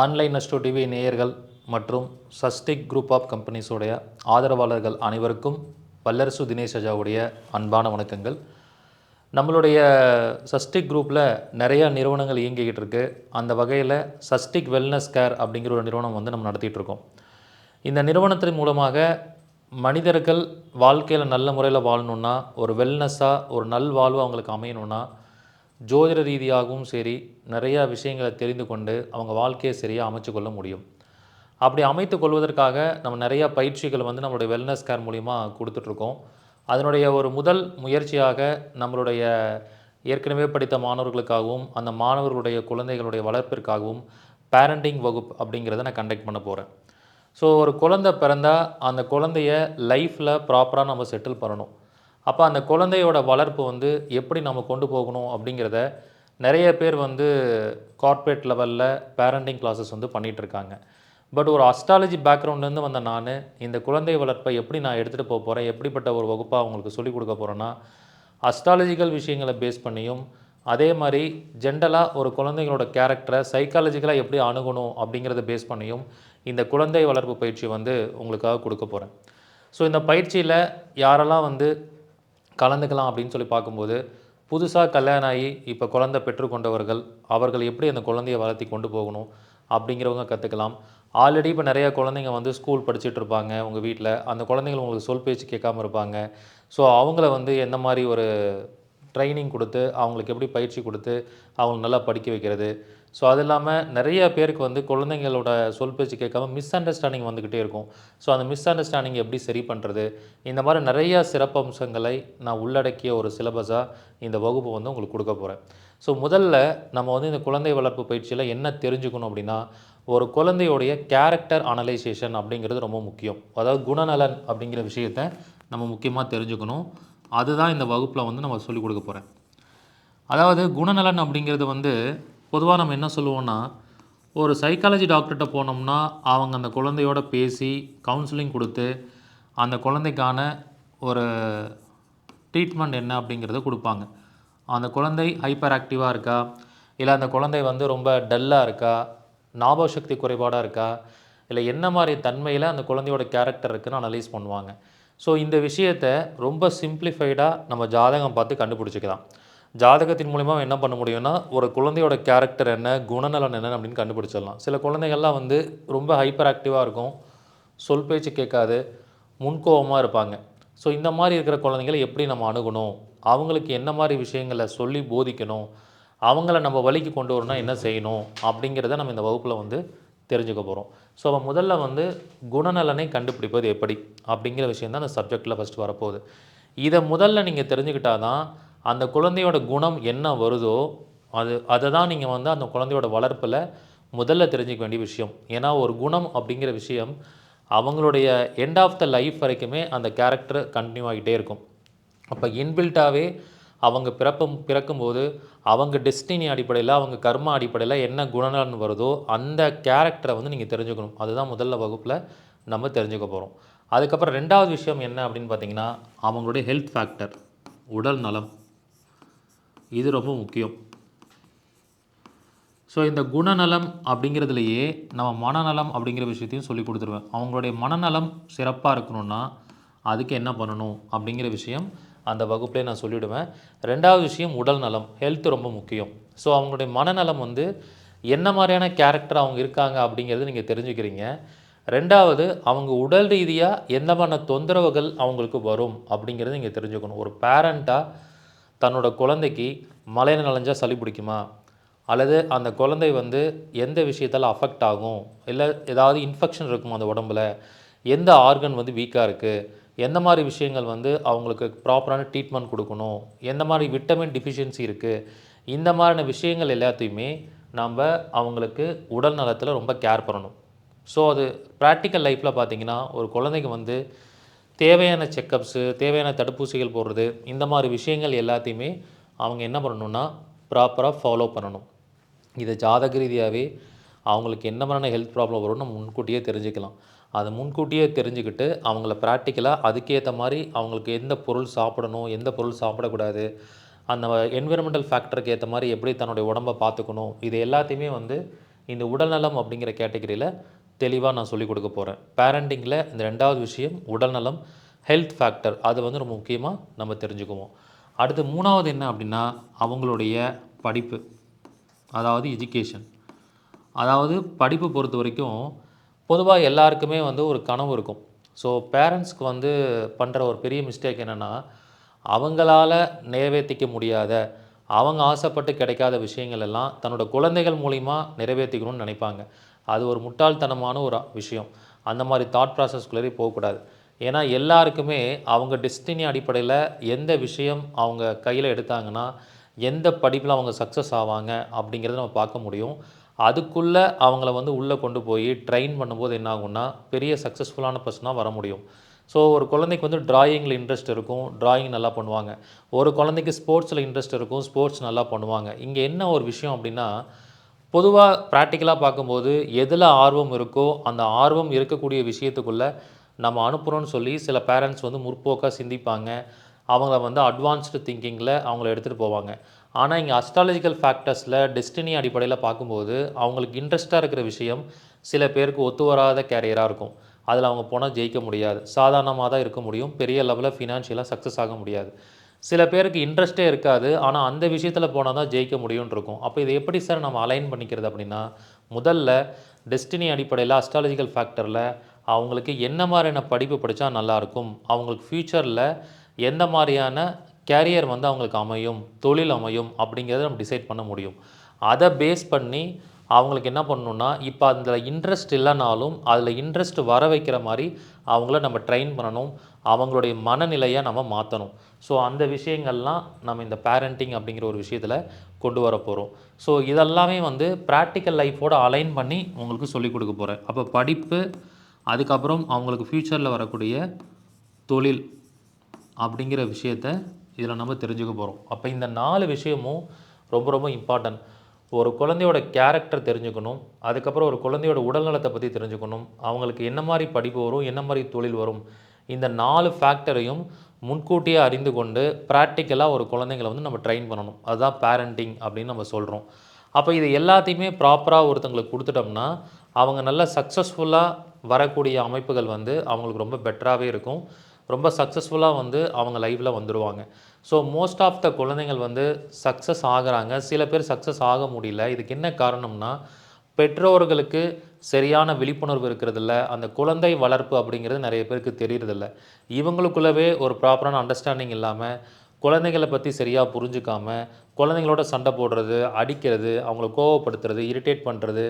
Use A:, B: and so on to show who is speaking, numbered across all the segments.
A: Online astro TV நேயர்கள் மற்றும் சஸ்டிக் group of கம்பெனிஸோடைய ஆதரவாளர்கள் அனைவருக்கும் வல்லரசு தினேஷ் அஜாவுடைய அன்பான வணக்கங்கள். நம்மளுடைய சஸ்டிக் குரூப்பில் நிறையா நிறுவனங்கள் இயங்கிக்கிட்டு இருக்கு. அந்த வகையில் சஸ்டிக் வெல்னஸ் கேர் அப்படிங்கிற ஒரு நிறுவனம் வந்து நம்ம நடத்திட்டுருக்கோம் இந்த நிறுவனத்தின் மூலமாக மனிதர்கள் வாழ்க்கையில் நல்ல முறையில் வாழணுன்னா ஒரு வெல்னஸ்ஸாக ஒரு நல்வாழ்வு அவங்களுக்கு அமையணுன்னா ஜோதிட ரீதியாகவும் சரி நிறையா விஷயங்களை தெரிந்து கொண்டு அவங்க வாழ்க்கையை சரியாக அமைச்சு கொள்ள முடியும். அப்படி அமைத்து கொள்வதற்காக நம்ம நிறையா பயிற்சிகள் வந்து நம்மளுடைய வெல்னஸ் கேர் மூலிமா கொடுத்துட்ருக்கோம் அதனுடைய ஒரு முதல் முயற்சியாக நம்மளுடைய ஏற்கனவே படித்த மாணவர்களுக்காகவும் அந்த மாணவர்களுடைய குழந்தைகளுடைய வளர்ப்பிற்காகவும் பேரண்டிங் வகுப்பு அப்படிங்கிறத நான் கண்டக்ட் பண்ண போகிறேன் ஸோ ஒரு குழந்தை பிறந்தால் அந்த குழந்தைய லைஃப்பில் ப்ராப்பராக நம்ம செட்டில் பண்ணணும். அப்போ அந்த குழந்தையோட வளர்ப்பு வந்து எப்படி நம்ம கொண்டு போகணும் அப்படிங்கிறத நிறைய பேர் வந்து கார்ப்பரேட் லெவலில் பேரண்டிங் கிளாஸஸ் வந்து பண்ணிகிட்ருக்காங்க பட் ஒரு அஸ்ட்ராலஜி பேக்ரவுண்ட்லேருந்து வந்த நான் இந்த குழந்தை வளர்ப்பை எப்படி நான் எடுத்துகிட்டு போக போகிறேன் எப்படிப்பட்ட ஒரு வகுப்பாக அவங்களுக்கு சொல்லிக் கொடுக்க போகிறேன்னா அஸ்ட்ராலஜிக்கல் விஷயங்களை பேஸ் பண்ணியும் அதே மாதிரி ஜென்ரலாக ஒரு குழந்தைங்களோட கேரக்டரை சைக்காலஜிக்கலாக எப்படி அணுகணும் அப்படிங்கிறத பேஸ் பண்ணியும் இந்த குழந்தை வளர்ப்பு பயிற்சி வந்து உங்களுக்காக கொடுக்க போகிறேன் ஸோ இந்த பயிற்சியில் யாரெல்லாம் வந்து கலந்துக்கலாம் அப்படின்னு சொல்லி பார்க்கும்போது புதுசாக கல்யாணம் ஆகி இப்போ குழந்தை பெற்றுக்கொண்டவர்கள் அவர்கள் எப்படி அந்த குழந்தையை வளர்த்தி கொண்டு போகணும் அப்படிங்கிறவங்க கற்றுக்கலாம் ஆல்ரெடி இப்போ நிறையா குழந்தைங்க வந்து ஸ்கூல் படிச்சுட்டு இருப்பாங்க உங்கள் வீட்டில் அந்த குழந்தைங்க உங்களுக்கு சொல் பேச்சு கேட்காம இருப்பாங்க. ஸோ அவங்கள வந்து எந்த மாதிரி ஒரு ட்ரைனிங் கொடுத்து அவங்களுக்கு எப்படி பயிற்சி கொடுத்து அவங்களுக்கு நல்லா படிக்க வைக்கிறது. ஸோ அது இல்லாமல் நிறைய பேருக்கு வந்து குழந்தைங்களோட சொல் பேச்சு கேட்காம மிஸ் அண்டர்ஸ்டாண்டிங் வந்துக்கிட்டே இருக்கும். ஸோ அந்த மிஸ் அண்டர்ஸ்டாண்டிங் எப்படி சரி பண்ணுறது இந்த மாதிரி நிறையா சிறப்பம்சங்களை நான் உள்ளடக்கிய ஒரு சிலபஸாக இந்த வகுப்பு வந்து உங்களுக்கு கொடுக்க போகிறேன் ஸோ முதல்ல நம்ம வந்து இந்த குழந்தை வளர்ப்பு பயிற்சியில் என்ன தெரிஞ்சுக்கணும் அப்படின்னா ஒரு குழந்தையோடைய கேரக்டர் அனலைசேஷன் அப்படிங்கிறது ரொம்ப முக்கியம். அதாவது குணநலன் அப்படிங்கிற விஷயத்த நம்ம முக்கியமாக தெரிஞ்சுக்கணும். அதுதான் இந்த வகுப்பில் வந்து நம்ம சொல்லிக் கொடுக்க போகிறேன் அதாவது குணநலன் அப்படிங்கிறது வந்து பொதுவாக நம்ம என்ன சொல்லுவோன்னா ஒரு சைக்காலஜி டாக்டர்கிட்ட போனோம்னா அவங்க அந்த குழந்தையோட பேசி கவுன்சிலிங் கொடுத்து அந்த குழந்தைக்கான ஒரு ட்ரீட்மெண்ட் என்ன அப்படிங்கிறத கொடுப்பாங்க. அந்த குழந்தை ஹைப்பர் ஆக்டிவாக இருக்கா? இல்லை அந்த குழந்தை வந்து ரொம்ப டல்லாக இருக்கா? ஞாபக சக்தி குறைபாடாக இருக்கா? இல்லை என்ன மாதிரி தன்மையில் அந்த குழந்தையோட கேரக்டர் இருக்குன்னு அனலைஸ் பண்ணுவாங்க. ஸோ இந்த விஷயத்தை ரொம்ப சிம்பிளிஃபைடாக நம்ம ஜாதகம் பார்த்து கண்டுபிடிச்சிக்கலாம். ஜாதகத்தின் மூலிமா என்ன பண்ண முடியும்னா ஒரு குழந்தையோட கேரக்டர் என்ன குணநலன் என்ன அப்படின்னு கண்டுபிடிச்சிடலாம். சில குழந்தைகள்லாம் வந்து ரொம்ப ஹைப்பர் ஆக்டிவாக இருக்கும். சொல் பேச்சு கேட்காது முன்கோபமாக இருப்பாங்க. ஸோ இந்த மாதிரி இருக்கிற குழந்தைங்களை எப்படி நம்ம அணுகணும்? அவங்களுக்கு என்ன மாதிரி விஷயங்களை சொல்லி போதிக்கணும்? அவங்கள நம்ம வழிக்கு கொண்டு வரணும்னா என்ன செய்யணும்? அப்படிங்கிறத நம்ம இந்த வகுப்பில் வந்து தெரிஞ்சுக்க போகிறோம் ஸோ அப்போ முதல்ல வந்து குணநலனை கண்டுபிடிப்பது எப்படி? அப்படிங்கிற விஷயம் தான் அந்த சப்ஜெக்டில் ஃபஸ்ட்டு வரப்போகுது. இதை முதல்ல நீங்கள் தெரிஞ்சுக்கிட்டால் தான் அந்த குழந்தையோட குணம் என்ன வருதோ அது அதை தான் நீங்கள் வந்து அந்த குழந்தையோட வளர்ப்பில் முதல்ல தெரிஞ்சுக்க வேண்டிய விஷயம். ஏன்னா ஒரு குணம் அப்படிங்கிற விஷயம் அவங்களுடைய எண்ட் ஆஃப் த லைஃப் வரைக்குமே அந்த கேரக்டர் கண்டினியூ ஆகிட்டே இருக்கும். அப்போ இன்பில்ட்டாகவே அவங்க பிறப்பும் பிறக்கும்போது அவங்க டெஸ்டினி அடிப்படையில் அவங்க கர்மா அடிப்படையில் என்ன குணநலன் வருதோ அந்த கேரக்டரை வந்து நீங்கள் தெரிஞ்சுக்கணும். அதுதான் முதல்ல வகுப்பில் நம்ம தெரிஞ்சுக்க போகிறோம் அதுக்கப்புறம் ரெண்டாவது விஷயம் என்ன அப்படின்னு பார்த்தீங்கன்னா அவங்களுடைய ஹெல்த் ஃபேக்டர் உடல் நலம். இது ரொம்ப முக்கியம். ஸோ இந்த குணநலம் அப்படிங்கிறதுலையே நம்ம மனநலம் அப்படிங்கிற விஷயத்தையும் சொல்லி கொடுத்துருவேன். அவங்களுடைய மனநலம் சிறப்பாக இருக்கணும்னா அதுக்கு என்ன பண்ணணும் அப்படிங்கிற விஷயம் அந்த வகுப்பிலே நான் சொல்லிவிடுவேன் ரெண்டாவது விஷயம் உடல் நலம் ஹெல்த் ரொம்ப முக்கியம். ஸோ அவங்களுடைய மனநலம் வந்து என்ன மாதிரியான கேரக்டர் அவங்க இருக்காங்க அப்படிங்கிறது நீங்கள் தெரிஞ்சுக்கிறீங்க. ரெண்டாவது அவங்க உடல் ரீதியாக எந்த மாதிரி தொந்தரவுகள் அவங்களுக்கு வரும் அப்படிங்கிறத நீங்கள் தெரிஞ்சுக்கணும். ஒரு பேரண்ட்டாக தன்னோட குழந்தைக்கு மலையில் நனைஞ்சால் சளி பிடிக்குமா? அல்லது அந்த குழந்தை வந்து எந்த விஷயத்தால் அஃபெக்ட் ஆகும்? இல்லை ஏதாவது இன்ஃபெக்ஷன் இருக்குமா அந்த உடம்புல? எந்த ஆர்கன் வந்து வீக்காக இருக்குது எந்த மாதிரி விஷயங்கள் வந்து அவங்களுக்கு ப்ராப்பரான ட்ரீட்மெண்ட் கொடுக்கணும்? எந்த மாதிரி விட்டமின் டிஃபிஷியன்சி இருக்குது இந்த மாதிரியான விஷயங்கள் எல்லாத்தையுமே நம்ம அவங்களுக்கு உடல் நலத்தில் ரொம்ப கேர் பண்ணணும். ஸோ அது ப்ராக்டிக்கல் லைஃப்பில் பார்த்தீங்கன்னா ஒரு குழந்தைக்கு வந்து தேவையான செக்கப்ஸு தேவையான தடுப்பூசிகள் போடுறது இந்த மாதிரி விஷயங்கள் எல்லாத்தையுமே அவங்க என்ன பண்ணணுன்னா ப்ராப்பராக ஃபாலோ பண்ணணும். இதை ஜாதக ரீதியாகவே அவங்களுக்கு என்ன மாதிரியான ஹெல்த் ப்ராப்ளம் வரும்னு நம்ம முன்கூட்டியே தெரிஞ்சுக்கலாம். அதை முன்கூட்டியே தெரிஞ்சுக்கிட்டு அவங்கள ப்ராக்டிக்கலாக அதுக்கேற்ற மாதிரி அவங்களுக்கு எந்த பொருள் சாப்பிடணும் எந்த பொருள் சாப்பிடக்கூடாது அந்த என்விரான்மெண்டல் ஃபேக்டருக்கு ஏற்ற மாதிரி எப்படி தன்னுடைய உடம்பை பார்த்துக்கணும் இது எல்லாத்தையுமே வந்து இந்த உடல்நலம் அப்படிங்கிற கேட்டகரியில் தெளிவாக நான் சொல்லிக் கொடுக்க போகிறேன் பேரண்டிங்கில் இந்த ரெண்டாவது விஷயம் உடல்நலம் ஹெல்த் ஃபேக்டர் அது வந்து ரொம்ப முக்கியமாக நம்ம தெரிஞ்சுக்குவோம். அடுத்து மூணாவது என்ன அப்படின்னா அவங்களுடைய படிப்பு அதாவது எஜுகேஷன் அதாவது படிப்பு பொறுத்த வரைக்கும் பொதுவாக எல்லாருக்குமே வந்து ஒரு கனவு இருக்கும். ஸோ பேரண்ட்ஸ்க்கு வந்து பண்ணுற ஒரு பெரிய மிஸ்டேக் என்னென்னா அவங்களால நிறைவேற்றிக்க முடியாத அவங்க ஆசைப்பட்டு கிடைக்காத விஷயங்கள் எல்லாம் தன்னோட குழந்தைகள் மூலிமா நிறைவேற்றிக்கணும்னு நினைப்பாங்க. அது ஒரு முட்டாள்தனமான ஒரு விஷயம். அந்த மாதிரி தாட் ப்ராசஸ்குள்ளே போகக்கூடாது. ஏன்னா எல்லாருக்குமே அவங்க டெஸ்டினி அடிப்படையில் எந்த விஷயம் அவங்க கையில் எடுத்தாங்கன்னா எந்த படிப்பில் அவங்க சக்ஸஸ் ஆவாங்க அப்படிங்கிறத நம்ம பார்க்க முடியும். அதுக்குள்ளே அவங்கள வந்து உள்ளே கொண்டு போய் ட்ரெயின் பண்ணும்போது என்ன ஆகும்னா பெரிய சக்ஸஸ்ஃபுல்லான பர்சனாக வர முடியும். ஸோ ஒரு குழந்தைக்கு வந்து டிராயிங்கில் இன்ட்ரெஸ்ட் இருக்கும் டிராயிங் நல்லா பண்ணுவாங்க. ஒரு குழந்தைக்கு ஸ்போர்ட்ஸில் இன்ட்ரெஸ்ட் இருக்கும் ஸ்போர்ட்ஸ் நல்லா பண்ணுவாங்க. இங்கே என்ன ஒரு விஷயம் அப்படின்னா பொதுவாக ப்ராக்டிக்கலாக பார்க்கும்போது எதில் ஆர்வம் இருக்கோ அந்த ஆர்வம் இருக்கக்கூடிய விஷயத்துக்குள்ளே நம்ம அனுப்புகிறோன்னு சொல்லி சில பேரண்ட்ஸ் வந்து முற்போக்காக சிந்திப்பாங்க. அவங்கள வந்து அட்வான்ஸ்டு திங்கிங்கில் அவங்கள எடுத்துகிட்டு போவாங்க. ஆனால் இங்கே அஸ்ட்ராலஜிக்கல் ஃபேக்டர்ஸில் டெஸ்டினி அடிப்படையில் பார்க்கும்போது அவங்களுக்கு இன்ட்ரெஸ்ட்டாக இருக்கிற விஷயம் சில பேருக்கு ஒத்து வராத கேரியராக இருக்கும். அதில் அவங்க போனால் ஜெயிக்க முடியாது. சாதாரணமாக தான் இருக்க முடியும். பெரிய லெவலில் ஃபினான்ஷியலாக சக்ஸஸ் ஆக முடியாது. சில பேருக்கு இன்ட்ரெஸ்ட்டே இருக்காது. ஆனால் அந்த விஷயத்தில் போனால் தான் ஜெயிக்க முடியும்னு இருக்கும். அப்போ இதை எப்படி சார் நம்ம அலைன் பண்ணிக்கிறது அப்படின்னா முதல்ல டெஸ்டினி அடிப்படையில் அஸ்ட்ராலஜிக்கல் ஃபேக்டரில் அவங்களுக்கு என்ன மாதிரியான படிப்பு படித்தா நல்லாயிருக்கும் அவங்களுக்கு ஃப்யூச்சரில் எந்த மாதிரியான கேரியர் வந்து அவங்களுக்கு அமையும் தொழில் அமையும் அப்படிங்கிறத நம்ம டிசைட் பண்ண முடியும். அதை பேஸ் பண்ணி அவங்களுக்கு என்ன பண்ணணும்னா இப்போ அதில் இன்ட்ரெஸ்ட் இல்லைனாலும் அதில் இன்ட்ரெஸ்ட் வர வைக்கிற மாதிரி அவங்கள நம்ம ட்ரெயின் பண்ணணும். அவங்களுடைய மனநிலையை நம்ம மாற்றணும் ஸோ அந்த விஷயங்கள்லாம் நம்ம இந்த பேரண்டிங் அப்படிங்கிற ஒரு விஷயத்தில் கொண்டு வர போகிறோம் ஸோ இதெல்லாமே வந்து ப்ராக்டிக்கல் லைஃபோடு அலைன் பண்ணி உங்களுக்கு சொல்லிக் கொடுக்க போகிறேன் அப்போ படிப்பு அதுக்கப்புறம் அவங்களுக்கு ஃப்யூச்சரில் வரக்கூடிய தொழில் அப்படிங்கிற விஷயத்த இதில் நம்ம தெரிஞ்சுக்க போகிறோம். அப்போ இந்த நாலு விஷயமும் ரொம்ப ரொம்ப இம்பார்ட்டன்ட் ஒரு குழந்தையோட கேரக்டர் தெரிஞ்சுக்கணும். அதுக்கப்புறம் ஒரு குழந்தையோட உடல்நலத்தை பற்றி தெரிஞ்சுக்கணும். அவங்களுக்கு என்ன மாதிரி படிப்பு வரும் என்ன மாதிரி தொழில் வரும். இந்த நாலு ஃபேக்டரையும் முன்கூட்டியே அறிந்து கொண்டு ப்ராக்டிக்கலாக ஒரு குழந்தைங்களை வந்து நம்ம ட்ரெயின் பண்ணணும். அதுதான் பேரண்டிங் அப்படின்னு நம்ம சொல்கிறோம் அப்போ இது எல்லாத்தையுமே ப்ராப்பராக ஒருத்தங்களுக்கு கொடுத்துட்டோம்னா அவங்க நல்ல சக்ஸஸ்ஃபுல்லாக வரக்கூடிய அமைப்புகள் வந்து அவங்களுக்கு ரொம்ப பெட்டராகவே இருக்கும். ரொம்ப சக்ஸஸ்ஃபுல்லாக வந்து அவங்க லைஃப்பில் வந்துடுவாங்க ஸோ மோஸ்ட் ஆஃப் த குழந்தைகள் வந்து சக்ஸஸ் ஆகுறாங்க. சில பேர் சக்ஸஸ் ஆக முடியல. இதுக்கு என்ன காரணம்னா பெற்றோர்களுக்கு சரியான விழிப்புணர்வு இருக்கிறதில்ல. அந்த குழந்தை வளர்ப்பு அப்படிங்கிறது நிறைய பேருக்கு தெரியறதில்ல. இவங்களுக்குள்ளவே ஒரு ப்ராப்பரான அண்டர்ஸ்டாண்டிங் இல்லாமல் குழந்தைகளை பற்றி சரியாக புரிஞ்சுக்காமல் குழந்தைங்களோட சண்டை போடுறது அடிக்கிறது அவங்கள கோவப்படுத்துறது இரிட்டேட் பண்ணுறது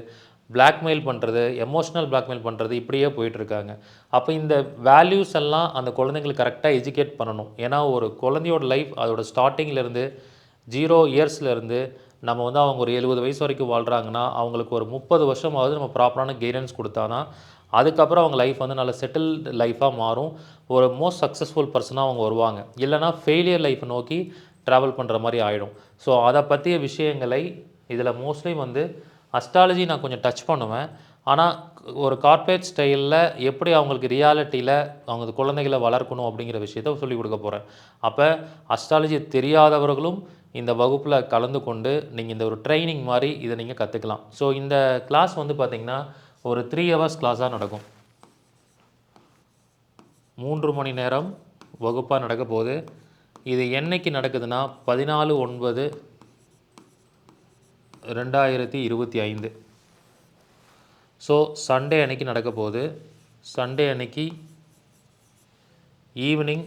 A: பிளாக்மெயில் பண்ணுறது எமோஷ்னல் பிளாக்மெயில் பண்ணுறது இப்படியே போயிட்டுருக்காங்க. அப்போ இந்த வேல்யூஸ் எல்லாம் அந்த குழந்தைங்களுக்கு கரெக்டாக எஜுகேட் பண்ணணும். ஏன்னா ஒரு குழந்தையோட லைஃப் அதோட ஸ்டார்டிங்லேருந்து ஜீரோ இயர்ஸ்லேருந்து நம்ம வந்து அவங்க ஒரு எழுபது வயசு வரைக்கும் வாழ்கிறாங்கன்னா அவங்களுக்கு ஒரு முப்பது வருஷமாவது நம்ம ப்ராப்பரான கைடன்ஸ் கொடுத்தானா அதுக்கப்புறம் அவங்க லைஃப் வந்து நல்ல செட்டில்டு லைஃபாக மாறும். ஒரு மோஸ்ட் சக்ஸஸ்ஃபுல் பர்சனாக அவங்க வருவாங்க. இல்லைனா ஃபெயிலியர் லைஃப்பை நோக்கி ட்ராவல் பண்ணுற மாதிரி ஆகிடும் ஸோ அதை பற்றிய விஷயங்களை இதில் மோஸ்ட்லி வந்து அஸ்ட்ராலஜி நான் கொஞ்சம் டச் பண்ணுவேன். ஆனால் ஒரு கார்ப்பரேட் ஸ்டைலில் எப்படி அவங்களுக்கு ரியாலிட்டியில் அவங்க குழந்தைகளை வளர்க்கணும் அப்படிங்கிற விஷயத்த சொல்லிக் கொடுக்க போகிறேன் அப்போ அஸ்ட்ராலஜி தெரியாதவர்களும் இந்த வகுப்பில் கலந்து கொண்டு நீங்கள் இந்த ஒரு ட்ரைனிங் மாதிரி இதை நீங்கள் கற்றுக்கலாம் ஸோ இந்த கிளாஸ் வந்து பார்த்திங்கன்னா ஒரு த்ரீ ஹவர்ஸ் கிளாஸாக நடக்கும். மூன்று மணி நேரம் வகுப்பாக நடக்க போகுது. இது என்னைக்கு நடக்குதுன்னா பதினாலு ஒன்பது ரெண்டாயிரத்தி இருபத்தி ஐந்து. ஸோ சண்டே அன்னைக்கு நடக்க போகுது. சண்டே அன்னைக்கு ஈவினிங்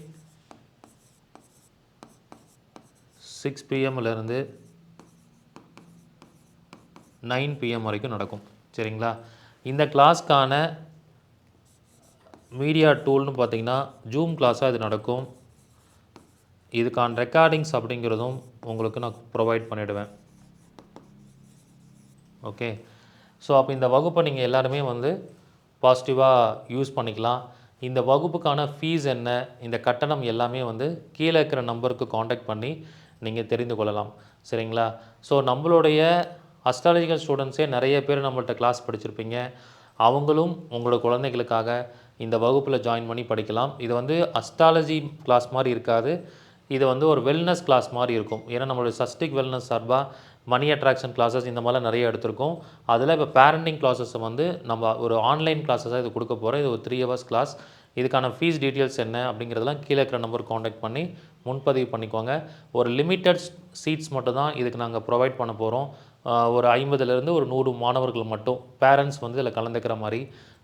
A: சிக்ஸ் பிஎம்லேருந்து நைன் பிஎம் வரைக்கும் நடக்கும். சரிங்களா? இந்த கிளாஸ்க்கான மீடியா டூல்னு பார்த்தீங்கன்னா ஜூம் கிளாஸாக இது நடக்கும். இதுக்கான ரெக்கார்டிங்ஸ் அப்படிங்கிறதும் உங்களுக்கு நான் ப்ரொவைட் பண்ணிவிடுவேன் ஓகே ஸோ அப்போ இந்த வகுப்பை நீங்கள் எல்லாருமே வந்து பாசிட்டிவாக யூஸ் பண்ணிக்கலாம். இந்த வகுப்புக்கான ஃபீஸ் என்ன இந்த கட்டணம் எல்லாமே வந்து கீழே இருக்கிற நம்பருக்கு காண்டாக்ட் பண்ணி நீங்கள் தெரிந்து கொள்ளலாம். சரிங்களா? ஸோ நம்மளுடைய அஸ்ட்ராலஜிக்கல் ஸ்டூடெண்ட்ஸே நிறைய பேர் நம்மள்ட்ட கிளாஸ் படிச்சிருப்பீங்க. அவங்களும் உங்களோட குழந்தைகளுக்காக இந்த வகுப்பில் ஜாயின் பண்ணி படிக்கலாம். இது வந்து அஸ்ட்ராலஜி கிளாஸ் மாதிரி இருக்காது. இது வந்து ஒரு வெல்னஸ் கிளாஸ் மாதிரி இருக்கும். ஏன்னா நம்மளுடைய சஸ்டிக் வெல்னஸ் சார்பாக மணி அட்ராக்ஷன் கிளாஸஸ் இந்த மாதிரிலாம் நிறைய எடுத்திருக்கோம். அதில் இப்போ பேரண்டிங் கிளாஸஸை வந்து நம்ம ஒரு ஆன்லைன் கிளாஸஸாக இது கொடுக்க போகிறோம் இது ஒரு த்ரீ ஹவர்ஸ் கிளாஸ் இதுக்கான ஃபீஸ் டீட்டெயில்ஸ் என்ன அப்படிங்கிறதெல்லாம் கீழே இருக்கிற நம்பர் காண்டாக்ட் பண்ணி முன்பதிவு பண்ணிக்கோங்க. ஒரு லிமிட்டட் சீட்ஸ் மட்டும் தான் இதுக்கு நாங்கள் ப்ரொவைட் பண்ண போகிறோம் ஒரு ஐம்பதுலேருந்து ஒரு நூறு மாணவர்கள் மட்டும் பேரண்ட்ஸ் வந்து இதில் கலந்துக்கிற மாதிரி.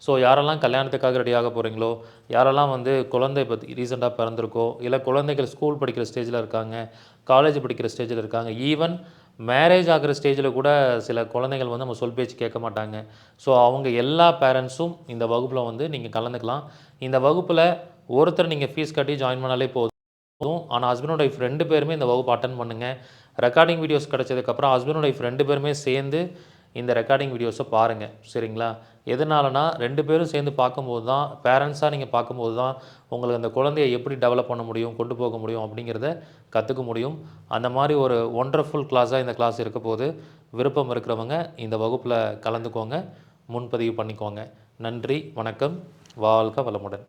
A: ஸோ யாரெல்லாம் கல்யாணத்துக்காக ரெடியாக போகிறீங்களோ யாரெல்லாம் வந்து குழந்தை இப்போ ரீசெண்டாக பிறந்திருக்கோ இல்லை குழந்தைகள் ஸ்கூல் படிக்கிற ஸ்டேஜில் இருக்காங்க காலேஜ் படிக்கிற ஸ்டேஜில் இருக்காங்க ஈவன் மேரேஜ் ஆகிற ஸ்டேஜில் கூட சில குழந்தைகள் வந்து நம்ம சொல் பேச்சு கேட்க மாட்டாங்க. ஸோ அவங்க எல்லா பேரண்ட்ஸும் இந்த வகுப்பில் வந்து நீங்கள் கலந்துக்கலாம். இந்த வகுப்பில் ஒருத்தர் நீங்கள் ஃபீஸ் கட்டி ஜாயின் பண்ணாலே போதும். போதும். ஆனால் ஹஸ்பண்ட் ஒய்ஃப் ரெண்டு பேருமே இந்த வகுப்பு அட்டன் பண்ணுங்கள் ரெக்கார்டிங் வீடியோஸ் கிடச்சதுக்கப்புறம் ஹஸ்பண்ட் ஒய்ஃப் ரெண்டு பேருமே சேர்ந்து இந்த ரெக்கார்டிங் வீடியோஸை பாருங்கள் சரிங்களா? எதனாலனா ரெண்டு பேரும் சேர்ந்து பார்க்கும்போது தான் பேரண்ட்ஸாக நீங்கள் பார்க்கும்போது தான் உங்களுக்கு அந்த குழந்தைய எப்படி டெவலப் பண்ண முடியும் கொண்டு போக முடியும் அப்படிங்கிறத கற்றுக்க முடியும். அந்த மாதிரி ஒரு ஒண்டர்ஃபுல் கிளாஸாக இந்த கிளாஸ் இருக்க போது விருப்பம் இருக்கிறவங்க இந்த வகுப்பில் கலந்துக்கோங்க. முன்பதிவு பண்ணிக்கோங்க. நன்றி வணக்கம். வாழ்க வளமுடன்.